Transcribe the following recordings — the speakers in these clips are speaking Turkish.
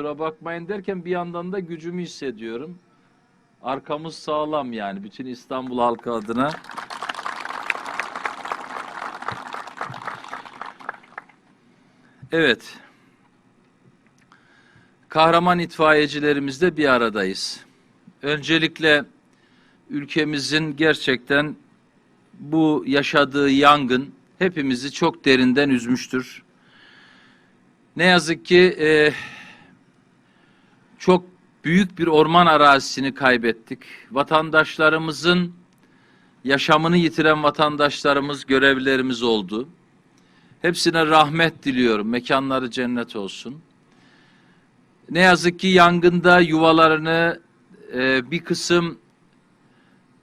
Kusura bakmayın derken bir yandan da gücümü hissediyorum. Arkamız sağlam yani bütün İstanbul halkı adına. Evet. Kahraman itfaiyecilerimizle bir aradayız. Öncelikle ülkemizin gerçekten bu yaşadığı yangın hepimizi çok derinden üzmüştür. Ne yazık ki e, çok büyük bir orman arazisini kaybettik. Vatandaşlarımızın yaşamını yitiren vatandaşlarımız, görevlilerimiz oldu. Hepsine rahmet diliyorum. Mekanları cennet olsun. Ne yazık ki yangında yuvalarını e, bir kısım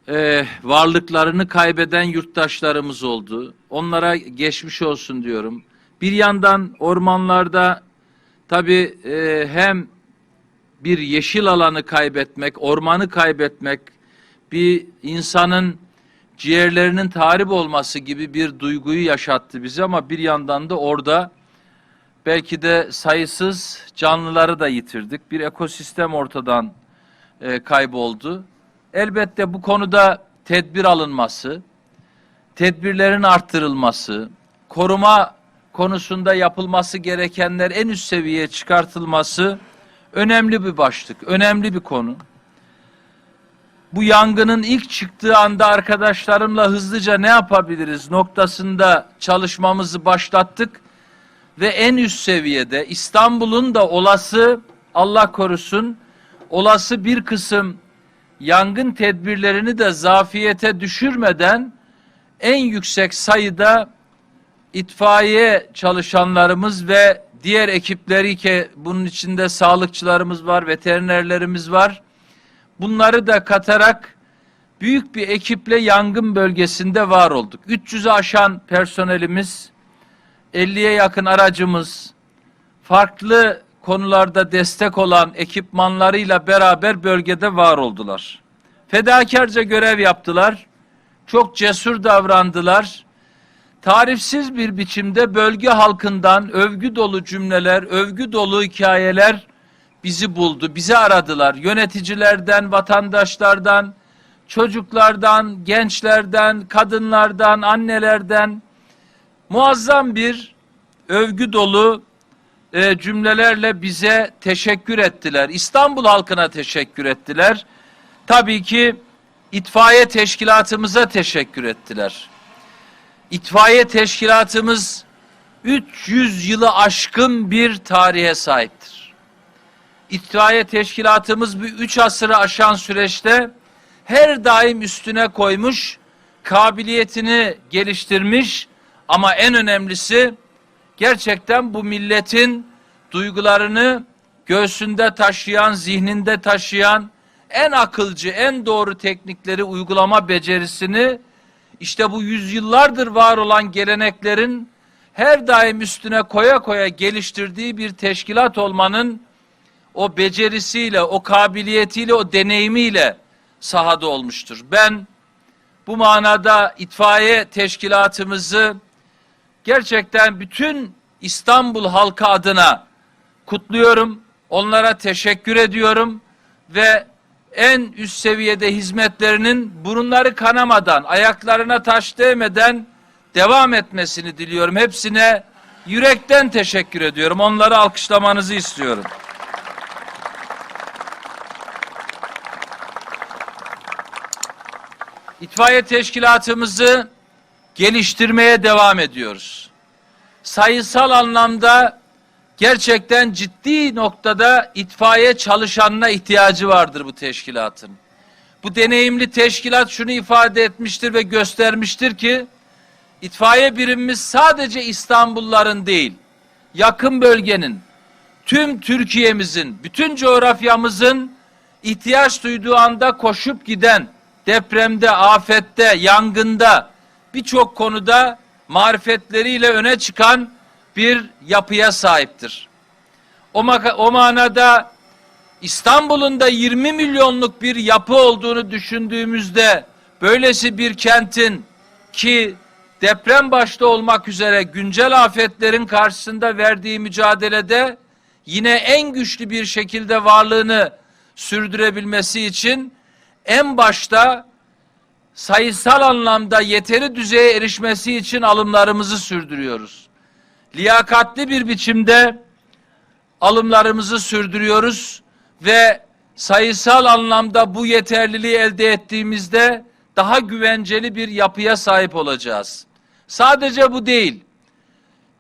e, varlıklarını kaybeden yurttaşlarımız oldu. Onlara geçmiş olsun diyorum. Bir yandan ormanlarda tabii e, hem bir yeşil alanı kaybetmek, ormanı kaybetmek, bir insanın ciğerlerinin tahrip olması gibi bir duyguyu yaşattı bize ama bir yandan da orada belki de sayısız canlıları da yitirdik. Bir ekosistem ortadan e, kayboldu. Elbette bu konuda tedbir alınması, tedbirlerin arttırılması, koruma konusunda yapılması gerekenler en üst seviyeye çıkartılması önemli bir başlık, önemli bir konu. Bu yangının ilk çıktığı anda arkadaşlarımla hızlıca ne yapabiliriz noktasında çalışmamızı başlattık ve en üst seviyede İstanbul'un da olası Allah korusun olası bir kısım yangın tedbirlerini de zafiyete düşürmeden en yüksek sayıda itfaiye çalışanlarımız ve diğer ekipleri ki bunun içinde sağlıkçılarımız var, veterinerlerimiz var. Bunları da katarak büyük bir ekiple yangın bölgesinde var olduk. 300'ü aşan personelimiz, 50'ye yakın aracımız, farklı konularda destek olan ekipmanlarıyla beraber bölgede var oldular. Fedakarca görev yaptılar. Çok cesur davrandılar. Tarifsiz bir biçimde bölge halkından övgü dolu cümleler, övgü dolu hikayeler bizi buldu, bizi aradılar. Yöneticilerden, vatandaşlardan, çocuklardan, gençlerden, kadınlardan, annelerden muazzam bir övgü dolu e, cümlelerle bize teşekkür ettiler. İstanbul halkına teşekkür ettiler. Tabii ki itfaiye teşkilatımıza teşekkür ettiler. İtfaiye teşkilatımız 300 yılı aşkın bir tarihe sahiptir. İtfaiye teşkilatımız bu üç asırı aşan süreçte her daim üstüne koymuş, kabiliyetini geliştirmiş ama en önemlisi gerçekten bu milletin duygularını göğsünde taşıyan, zihninde taşıyan en akılcı, en doğru teknikleri uygulama becerisini işte bu yüzyıllardır var olan geleneklerin her daim üstüne koya koya geliştirdiği bir teşkilat olmanın o becerisiyle, o kabiliyetiyle, o deneyimiyle sahada olmuştur. Ben bu manada itfaiye teşkilatımızı gerçekten bütün İstanbul halkı adına kutluyorum. Onlara teşekkür ediyorum ve en üst seviyede hizmetlerinin burunları kanamadan, ayaklarına taş değmeden devam etmesini diliyorum. Hepsine yürekten teşekkür ediyorum. Onları alkışlamanızı istiyorum. İtfaiye teşkilatımızı geliştirmeye devam ediyoruz. Sayısal anlamda gerçekten ciddi noktada itfaiye çalışanına ihtiyacı vardır bu teşkilatın. Bu deneyimli teşkilat şunu ifade etmiştir ve göstermiştir ki itfaiye birimimiz sadece İstanbulluların değil, yakın bölgenin, tüm Türkiye'mizin, bütün coğrafyamızın ihtiyaç duyduğu anda koşup giden, depremde, afette, yangında birçok konuda marifetleriyle öne çıkan bir yapıya sahiptir. O, o manada İstanbul'un da 20 milyonluk bir yapı olduğunu düşündüğümüzde böylesi bir kentin ki deprem başta olmak üzere güncel afetlerin karşısında verdiği mücadelede yine en güçlü bir şekilde varlığını sürdürebilmesi için en başta sayısal anlamda yeteri düzeye erişmesi için alımlarımızı sürdürüyoruz. Liyakatli bir biçimde alımlarımızı sürdürüyoruz ve sayısal anlamda bu yeterliliği elde ettiğimizde daha güvenceli bir yapıya sahip olacağız. Sadece bu değil.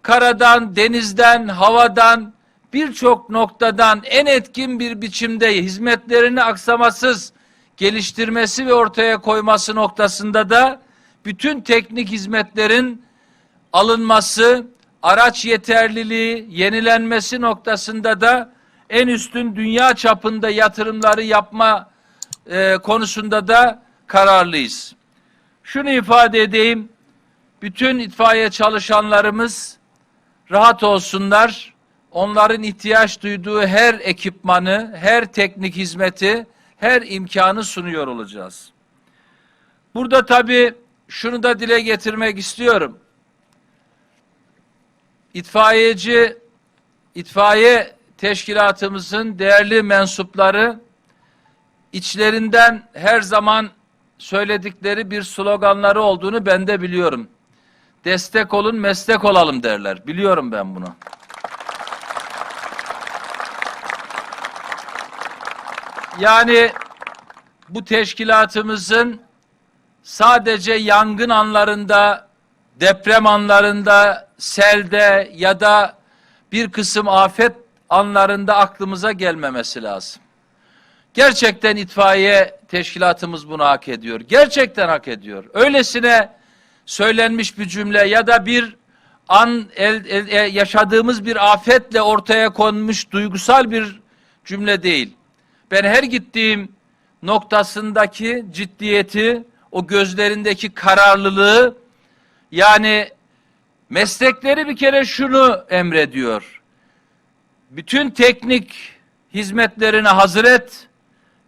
Karadan, denizden, havadan birçok noktadan en etkin bir biçimde hizmetlerini aksamasız geliştirmesi ve ortaya koyması noktasında da bütün teknik hizmetlerin alınması, araç yeterliliği, yenilenmesi noktasında da en üstün dünya çapında yatırımları yapma e, konusunda da kararlıyız. Şunu ifade edeyim, bütün itfaiye çalışanlarımız rahat olsunlar. Onların ihtiyaç duyduğu her ekipmanı, her teknik hizmeti, her imkanı sunuyor olacağız. Burada tabii şunu da dile getirmek istiyorum. İtfaiyeci, itfaiye teşkilatımızın değerli mensupları içlerinden her zaman söyledikleri bir sloganları olduğunu ben de biliyorum. Destek olun, meslek olalım derler. Biliyorum ben bunu. Yani bu teşkilatımızın sadece yangın anlarında, deprem anlarında, selde ya da bir kısım afet anlarında aklımıza gelmemesi lazım. Gerçekten itfaiye teşkilatımız bunu hak ediyor. Gerçekten hak ediyor. Öylesine söylenmiş bir cümle ya da bir an el, el- e, yaşadığımız bir afetle ortaya konmuş duygusal bir cümle değil. Ben her gittiğim noktasındaki ciddiyeti, o gözlerindeki kararlılığı yani meslekleri bir kere şunu emrediyor. Bütün teknik hizmetlerini hazır et,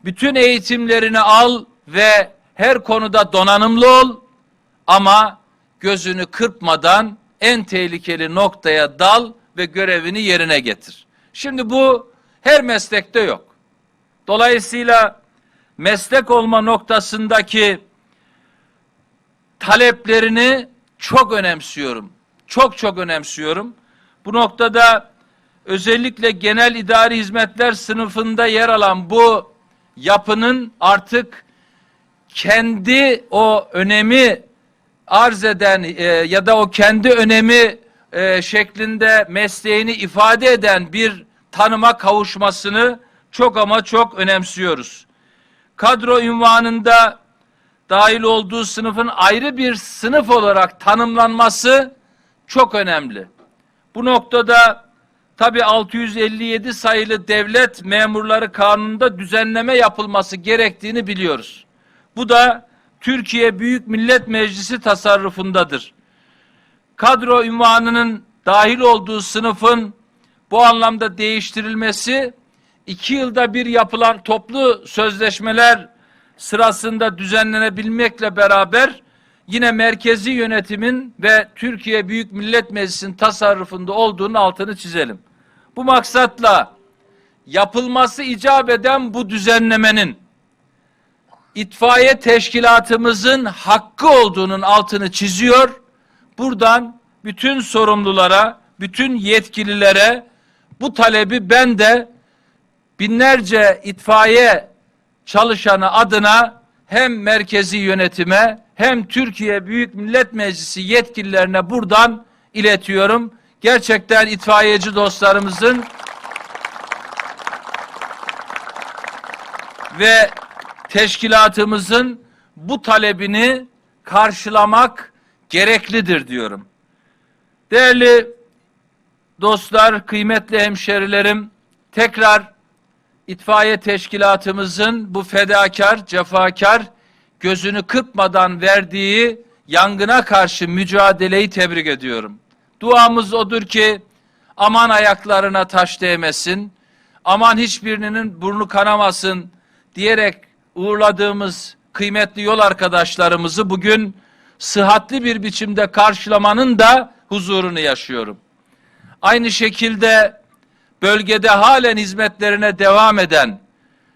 bütün eğitimlerini al ve her konuda donanımlı ol ama gözünü kırpmadan en tehlikeli noktaya dal ve görevini yerine getir. Şimdi bu her meslekte yok. Dolayısıyla meslek olma noktasındaki taleplerini çok önemsiyorum. Çok çok önemsiyorum. Bu noktada özellikle genel idari hizmetler sınıfında yer alan bu yapının artık kendi o önemi arz eden e, ya da o kendi önemi e, şeklinde mesleğini ifade eden bir tanıma kavuşmasını çok ama çok önemsiyoruz. Kadro ünvanında dahil olduğu sınıfın ayrı bir sınıf olarak tanımlanması çok önemli. Bu noktada tabi 657 sayılı devlet memurları kanununda düzenleme yapılması gerektiğini biliyoruz. Bu da Türkiye Büyük Millet Meclisi tasarrufundadır. Kadro ünvanının dahil olduğu sınıfın bu anlamda değiştirilmesi iki yılda bir yapılan toplu sözleşmeler sırasında düzenlenebilmekle beraber yine merkezi yönetimin ve Türkiye Büyük Millet Meclisi'nin tasarrufunda olduğunun altını çizelim. Bu maksatla yapılması icap eden bu düzenlemenin itfaiye teşkilatımızın hakkı olduğunun altını çiziyor. Buradan bütün sorumlulara, bütün yetkililere bu talebi ben de binlerce itfaiye çalışanı adına hem merkezi yönetime hem Türkiye Büyük Millet Meclisi yetkililerine buradan iletiyorum. Gerçekten itfaiyeci dostlarımızın ve teşkilatımızın bu talebini karşılamak gereklidir diyorum. Değerli dostlar, kıymetli hemşerilerim, tekrar itfaiye teşkilatımızın bu fedakar, cefakar, gözünü kırpmadan verdiği yangına karşı mücadeleyi tebrik ediyorum. Duamız odur ki aman ayaklarına taş değmesin, aman hiçbirinin burnu kanamasın diyerek uğurladığımız kıymetli yol arkadaşlarımızı bugün sıhhatli bir biçimde karşılamanın da huzurunu yaşıyorum. Aynı şekilde bölgede halen hizmetlerine devam eden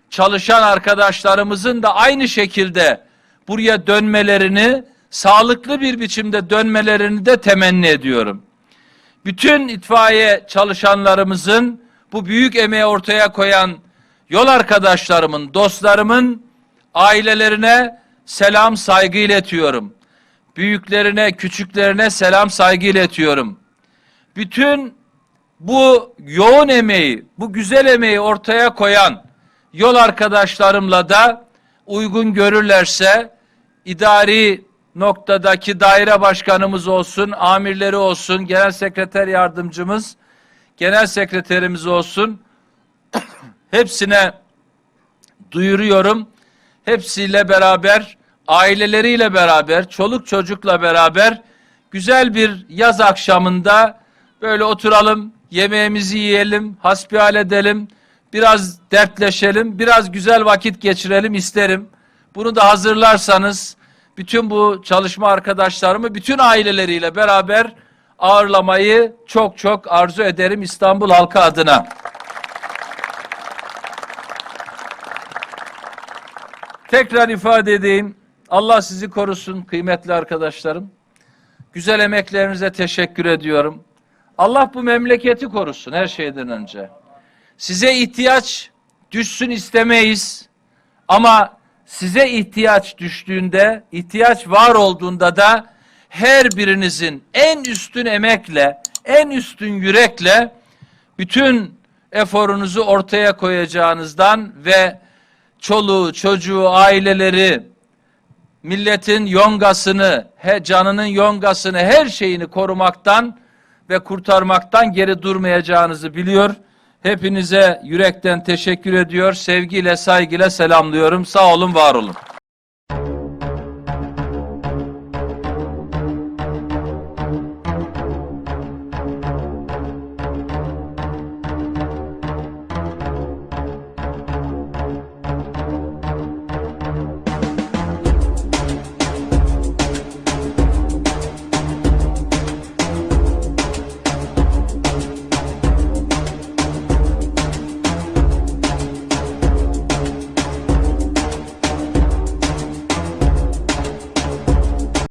çalışan arkadaşlarımızın da aynı şekilde buraya dönmelerini, sağlıklı bir biçimde dönmelerini de temenni ediyorum. Bütün itfaiye çalışanlarımızın bu büyük emeği ortaya koyan yol arkadaşlarımın, dostlarımın ailelerine selam saygı iletiyorum. Büyüklerine, küçüklerine selam saygı iletiyorum. Bütün bu yoğun emeği, bu güzel emeği ortaya koyan yol arkadaşlarımla da uygun görürlerse idari noktadaki daire başkanımız olsun, amirleri olsun, genel sekreter yardımcımız, genel sekreterimiz olsun. Hepsine duyuruyorum. Hepsiyle beraber, aileleriyle beraber, çoluk çocukla beraber güzel bir yaz akşamında böyle oturalım, yemeğimizi yiyelim, hasbihal edelim, biraz dertleşelim, biraz güzel vakit geçirelim isterim. Bunu da hazırlarsanız bütün bu çalışma arkadaşlarımı bütün aileleriyle beraber ağırlamayı çok çok arzu ederim İstanbul halkı adına. Tekrar ifade edeyim. Allah sizi korusun kıymetli arkadaşlarım. Güzel emeklerinize teşekkür ediyorum. Allah bu memleketi korusun her şeyden önce. Size ihtiyaç düşsün istemeyiz. Ama size ihtiyaç düştüğünde, ihtiyaç var olduğunda da her birinizin en üstün emekle, en üstün yürekle bütün eforunuzu ortaya koyacağınızdan ve çoluğu, çocuğu, aileleri, milletin yongasını, he, canının yongasını, her şeyini korumaktan ve kurtarmaktan geri durmayacağınızı biliyor. Hepinize yürekten teşekkür ediyor. Sevgiyle, saygıyla selamlıyorum. Sağ olun, var olun.